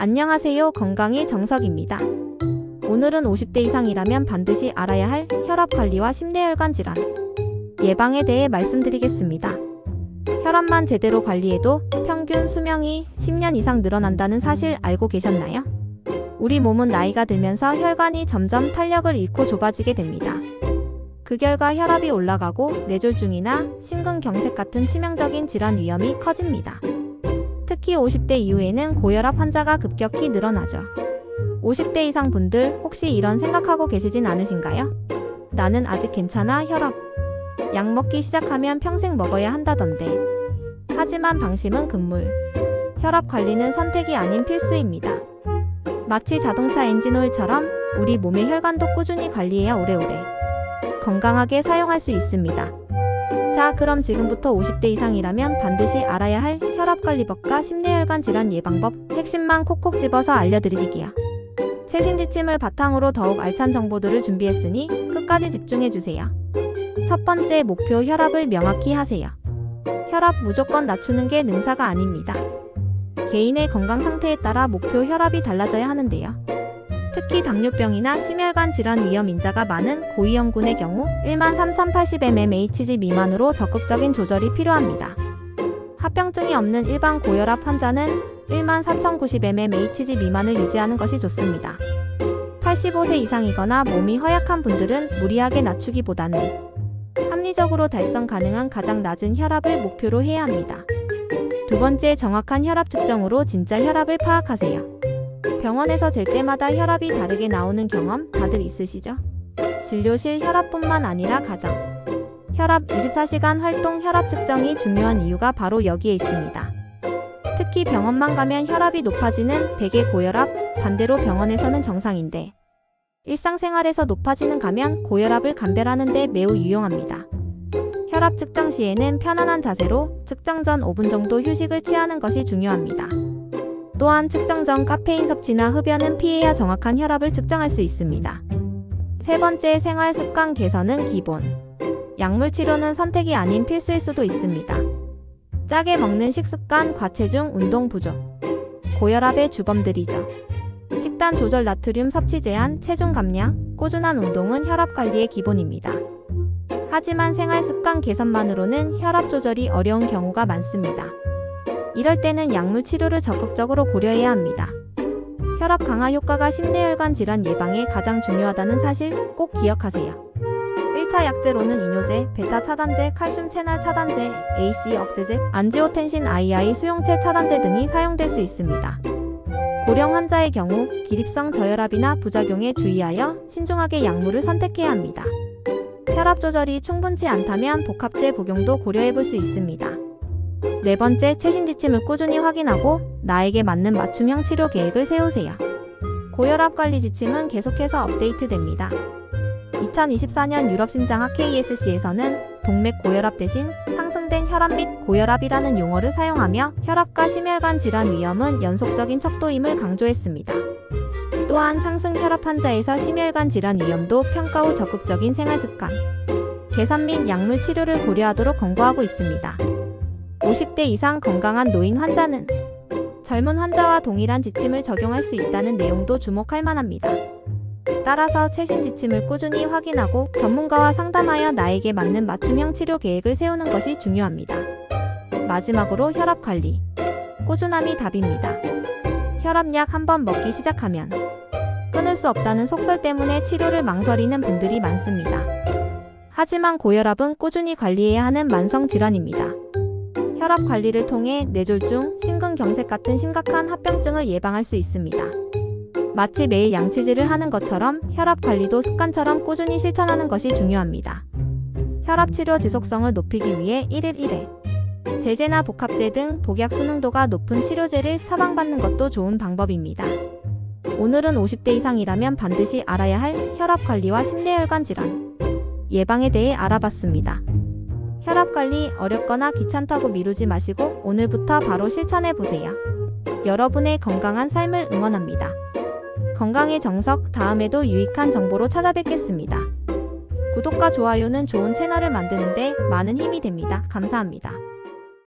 안녕하세요. 건강이 정석입니다. 오늘은 50대 이상이라면 반드시 알아야 할 혈압 관리와 심내혈관 질환 예방에 대해 말씀드리겠습니다. 혈압만 제대로 관리해도 평균 수명이 10년 이상 늘어난다는 사실 알고 계셨나요? 우리 몸은 나이가 들면서 혈관이 점점 탄력을 잃고 좁아지게 됩니다. 그 결과 혈압이 올라가고 뇌졸중이나 심근경색 같은 치명적인 질환 위험이 커집니다. 특히 50대 이후에는 고혈압 환자가 급격히 늘어나죠. 50대 이상 분들 혹시 이런 생각하고 계시진 않으신가요? 나는 아직 괜찮아 혈압. 약 먹기 시작하면 평생 먹어야 한다던데. 하지만 방심은 금물. 혈압 관리는 선택이 아닌 필수입니다. 마치 자동차 엔진오일처럼 우리 몸의 혈관도 꾸준히 관리해야 오래오래 건강하게 사용할 수 있습니다. 자, 그럼 지금부터 50대 이상이라면 반드시 알아야 할 혈압관리법과 심내혈관 질환 예방법 핵심만 콕콕 집어서 알려드릴게요. 최신 지침을 바탕으로 더욱 알찬 정보들을 준비했으니 끝까지 집중해주세요. 첫 번째 목표 혈압을 명확히 하세요. 혈압 무조건 낮추는 게 능사가 아닙니다. 개인의 건강 상태에 따라 목표 혈압이 달라져야 하는데요. 특히 당뇨병이나 심혈관 질환 위험 인자가 많은 고위험군의 경우 13,080mmHg 미만으로 적극적인 조절이 필요합니다. 합병증이 없는 일반 고혈압 환자는 14,090mmHg 미만을 유지하는 것이 좋습니다. 85세 이상이거나 몸이 허약한 분들은 무리하게 낮추기보다는 합리적으로 달성 가능한 가장 낮은 혈압을 목표로 해야 합니다. 두 번째 정확한 혈압 측정으로 진짜 혈압을 파악하세요. 병원에서 잴 때마다 혈압이 다르게 나오는 경험 다들 있으시죠? 진료실 혈압뿐만 아니라 가정, 혈압 24시간 활동 혈압 측정이 중요한 이유가 바로 여기에 있습니다. 특히 병원만 가면 혈압이 높아지는 백의 고혈압, 반대로 병원에서는 정상인데, 일상생활에서 높아지는 가면 고혈압을 감별하는 데 매우 유용합니다. 혈압 측정 시에는 편안한 자세로 측정 전 5분 정도 휴식을 취하는 것이 중요합니다. 또한 측정 전 카페인 섭취나 흡연은 피해야 정확한 혈압을 측정할 수 있습니다. 세 번째 생활 습관 개선은 기본. 약물 치료는 선택이 아닌 필수일 수도 있습니다. 짜게 먹는 식습관, 과체중, 운동 부족. 고혈압의 주범들이죠. 식단 조절, 나트륨 섭취 제한, 체중 감량, 꾸준한 운동은 혈압 관리의 기본입니다. 하지만 생활 습관 개선만으로는 혈압 조절이 어려운 경우가 많습니다. 이럴 때는 약물 치료를 적극적으로 고려해야 합니다. 혈압 강화 효과가 심내혈관 질환 예방에 가장 중요하다는 사실 꼭 기억하세요. 1차 약제로는 이뇨제, 베타 차단제, 칼슘 채널 차단제, AC 억제제, 안지오텐신 II 수용체 차단제 등이 사용될 수 있습니다. 고령 환자의 경우 기립성 저혈압이나 부작용에 주의하여 신중하게 약물을 선택해야 합니다. 혈압 조절이 충분치 않다면 복합제 복용도 고려해 볼 수 있습니다. 네 번째, 최신 지침을 꾸준히 확인하고 나에게 맞는 맞춤형 치료 계획을 세우세요. 고혈압 관리 지침은 계속해서 업데이트됩니다. 2024년 유럽심장학 KSC에서는 동맥 고혈압 대신 상승된 혈압 및 고혈압이라는 용어를 사용하며 혈압과 심혈관 질환 위험은 연속적인 척도임을 강조했습니다. 또한 상승 혈압 환자에서 심혈관 질환 위험도 평가 후 적극적인 생활 습관, 개선 및 약물 치료를 고려하도록 권고하고 있습니다. 50대 이상 건강한 노인 환자는 젊은 환자와 동일한 지침을 적용할 수 있다는 내용도 주목할 만합니다. 따라서 최신 지침을 꾸준히 확인하고 전문가와 상담하여 나에게 맞는 맞춤형 치료 계획을 세우는 것이 중요합니다. 마지막으로 혈압 관리. 꾸준함이 답입니다. 혈압약 한 번 먹기 시작하면 끊을 수 없다는 속설 때문에 치료를 망설이는 분들이 많습니다. 하지만 고혈압은 꾸준히 관리해야 하는 만성 질환입니다. 혈압 관리를 통해 뇌졸중, 심근경색 같은 심각한 합병증을 예방할 수 있습니다. 마치 매일 양치질을 하는 것처럼 혈압 관리도 습관처럼 꾸준히 실천하는 것이 중요합니다. 혈압 치료 지속성을 높이기 위해 1일 1회 제제나 복합제 등 복약 수능도가 높은 치료제를 처방받는 것도 좋은 방법입니다. 오늘은 50대 이상이라면 반드시 알아야 할 혈압 관리와 심내혈관 질환 예방에 대해 알아봤습니다. 혈압 관리 어렵거나 귀찮다고 미루지 마시고 오늘부터 바로 실천해 보세요. 여러분의 건강한 삶을 응원합니다. 건강의 정석 다음에도 유익한 정보로 찾아뵙겠습니다. 구독과 좋아요는 좋은 채널을 만드는데 많은 힘이 됩니다. 감사합니다.